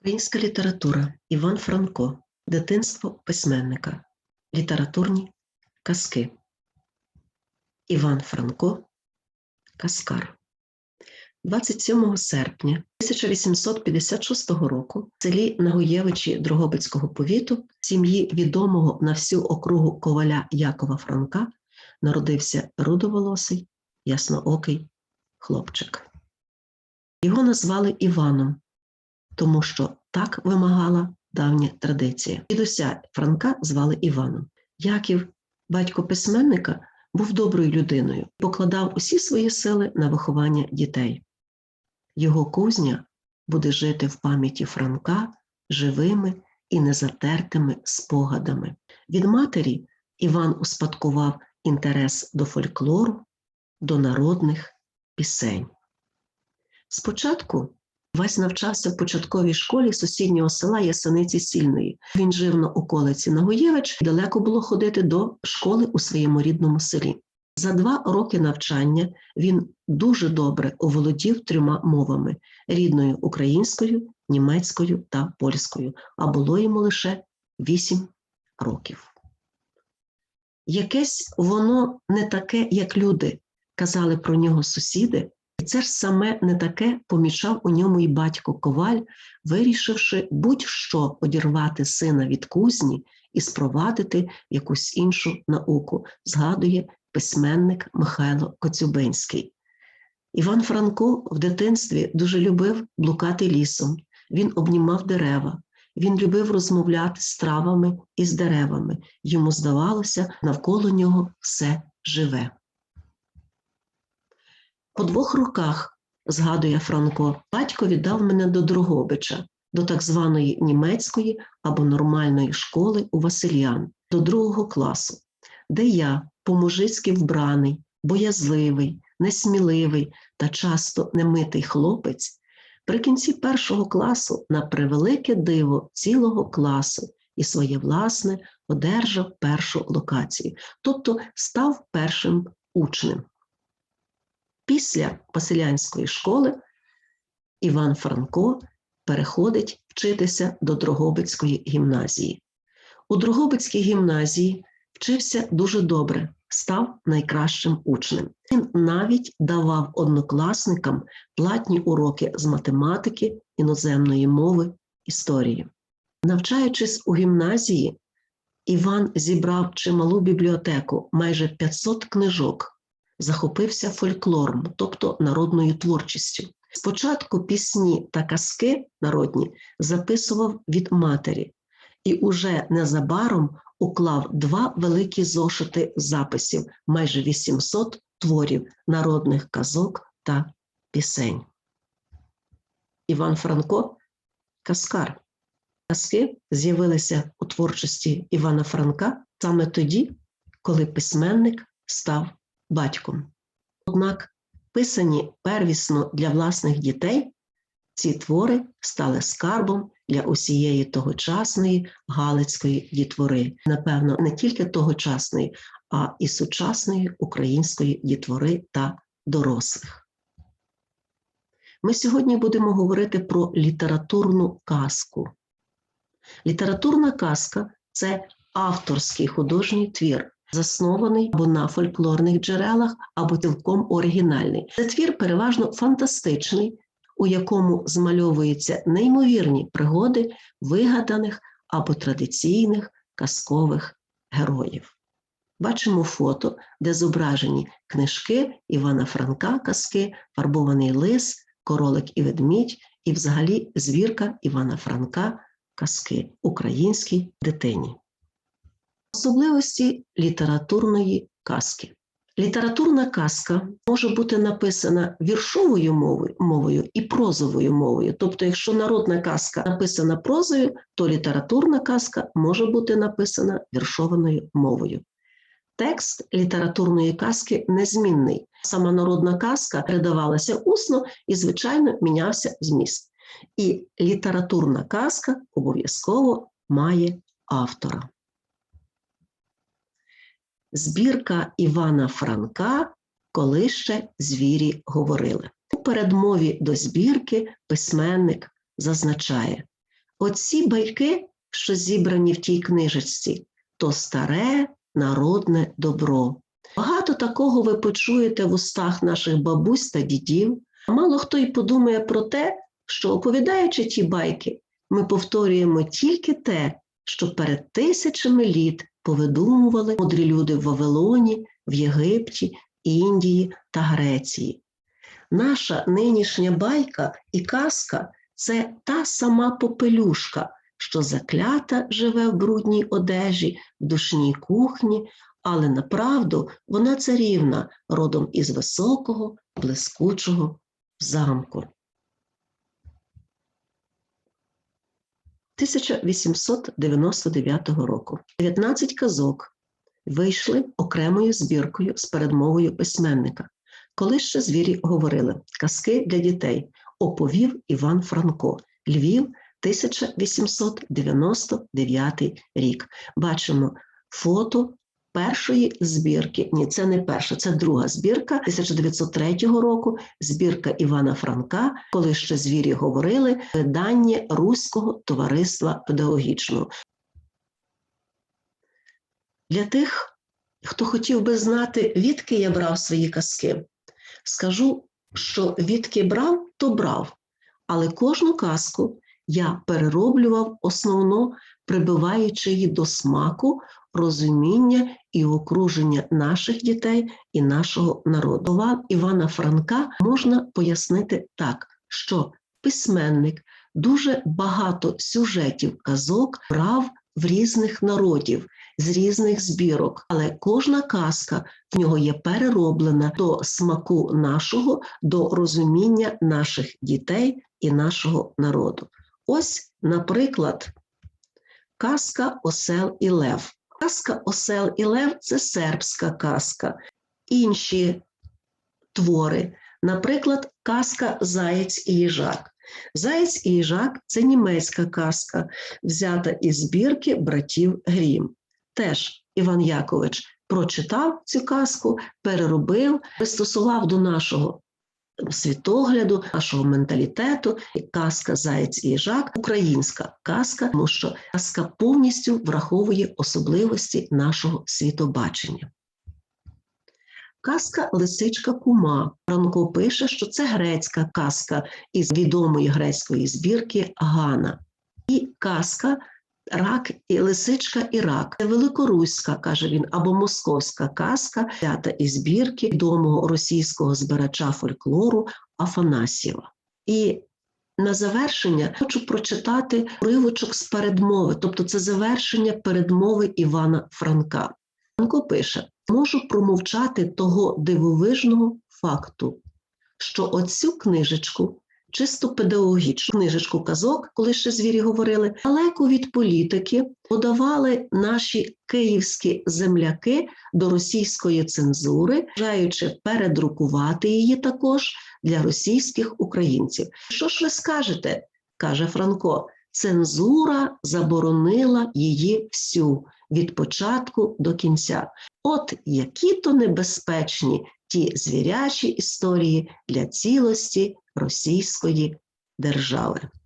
Українська література Іван Франко. Дитинство письменника. Літературні казки. Іван Франко. Каскар. 27 серпня 1856 року в селі Нагоєвичі Дрогобицького повіту сім'ї відомого на всю округу коваля Якова Франка народився рудоволосий, ясноокий хлопчик. Його назвали Іваном, тому що так вимагала давня традиція. Дідуся Франка звали Іваном. Яків, батько письменника, був доброю людиною, покладав усі свої сили на виховання дітей. Його кузня буде жити в пам'яті Франка живими і незатертими спогадами. Від матері Іван успадкував інтерес до фольклору, до народних пісень. Спочатку Вась навчався в початковій школі сусіднього села Ясениці Сільної. Він жив на околиці Нагоєвич, далеко було ходити до школи у своєму рідному селі. За два роки навчання він дуже добре оволодів трьома мовами рідною українською, німецькою та польською, а було йому лише вісім років. Якесь воно не таке, як люди, казали про нього сусіди, і це ж саме не таке помічав у ньому і батько Коваль, вирішивши будь-що одірвати сина від кузні і спровадити якусь іншу науку, згадує письменник Михайло Коцюбинський. Іван Франко в дитинстві дуже любив блукати лісом, він обнімав дерева, він любив розмовляти з травами і з деревами. Йому здавалося, навколо нього все живе. По двох роках, згадує Франко, батько віддав мене до Дрогобича, до так званої німецької або нормальної школи у Васильян, до другого класу, де я, по-мужицьки вбраний, боязливий, несміливий та часто немитий хлопець, при кінці першого класу, на превелике диво цілого класу і своє власне одержав першу локацію, тобто став першим учнем. Після поселянської школи Іван Франко переходить вчитися до Дрогобицької гімназії. У Дрогобицькій гімназії вчився дуже добре, став найкращим учнем. Він навіть давав однокласникам платні уроки з математики, іноземної мови, історії. Навчаючись у гімназії, Іван зібрав чималу бібліотеку, майже 500 книжок захопився фольклором, тобто народною творчістю. Спочатку пісні та казки народні записував від матері і уже незабаром уклав два великі зошити записів, майже 800 творів народних казок та пісень. Іван Франко Каскар. Казки з'явилися у творчості Івана Франка саме тоді, коли письменник став батьком. Однак, писані первісно для власних дітей, ці твори стали скарбом для усієї тогочасної Галицької дітвори, напевно, не тільки тогочасної, а і сучасної української дітвори та дорослих. Ми сьогодні будемо говорити про літературну казку. Літературна казка це авторський художній твір, заснований або на фольклорних джерелах, або цілком оригінальний. Це твір переважно фантастичний, у якому змальовуються неймовірні пригоди вигаданих або традиційних казкових героїв. Бачимо фото, де зображені книжки Івана Франка, казки, фарбований лис, королик і ведмідь, і взагалі звірка Івана Франка, казки українській дитині. Особливості літературної казки. Літературна казка може бути написана віршовою мовою, мовою і прозовою мовою. Тобто, якщо народна казка написана прозою, то літературна казка може бути написана віршованою мовою. Текст літературної казки незмінний. Сама народна казка передавалася усно і, звичайно, мінявся зміст. І літературна казка обов'язково має автора збірка Івана Франка, коли ще звірі говорили. У передмові до збірки письменник зазначає, Оці байки, що зібрані в тій книжечці, то старе народне добро. Багато такого ви почуєте в устах наших бабусь та дідів. Мало хто й подумає про те, що оповідаючи ті байки, ми повторюємо тільки те, що перед тисячами літ повидумували мудрі люди в Вавилоні, в Єгипті, Індії та Греції. Наша нинішня байка і казка це та сама попелюшка, що заклята живе в брудній одежі, в душній кухні, але направду вона царівна родом із високого, блискучого замку. 1899 року 19 казок вийшли окремою збіркою з передмовою письменника. Коли ще звірі говорили казки для дітей, оповів Іван Франко, Львів, 1899 рік. Бачимо фото першої збірки. Ні, це не перша, це друга збірка 1903 року. Збірка Івана Франка, коли ще звірі говорили, видання Руського товариства педагогічного. Для тих, хто хотів би знати, відки я брав свої казки, скажу, що відки брав, то брав, але кожну казку я перероблював основно, прибиваючи її до смаку, розуміння і окруження наших дітей і нашого народу. Івана Франка можна пояснити так, що письменник дуже багато сюжетів казок брав в різних народів. З різних збірок, але кожна казка в нього є перероблена до смаку нашого, до розуміння наших дітей і нашого народу. Ось, наприклад, казка Осел і Лев. Казка Осел і Лев це сербська казка. Інші твори, наприклад, казка Заєць і їжак. Заєць і їжак це німецька казка, взята із збірки братів Грім. Теж Іван Якович прочитав цю казку, переробив, пристосував до нашого світогляду, нашого менталітету. Казка Заєць і їжак українська казка, тому що казка повністю враховує особливості нашого світобачення. Казка Лисичка Кума. Франко пише, що це грецька казка із відомої грецької збірки Гана. І казка Рак і лисичка і рак. Великоруська, каже він, або московська казка, взята із збірки відомого російського збирача фольклору Афанасьєва. І на завершення хочу прочитати уривочок з передмови, тобто це завершення передмови Івана Франка. Франко пише: можу промовчати того дивовижного факту, що оцю книжечку чисто педагогічну книжечку казок, коли ще звірі говорили, далеко від політики подавали наші київські земляки до російської цензури, бажаючи передрукувати її також для російських українців. Що ж ви скажете? каже Франко. Цензура заборонила її всю від початку до кінця. От які то небезпечні ті звірячі історії для цілості Російської держави.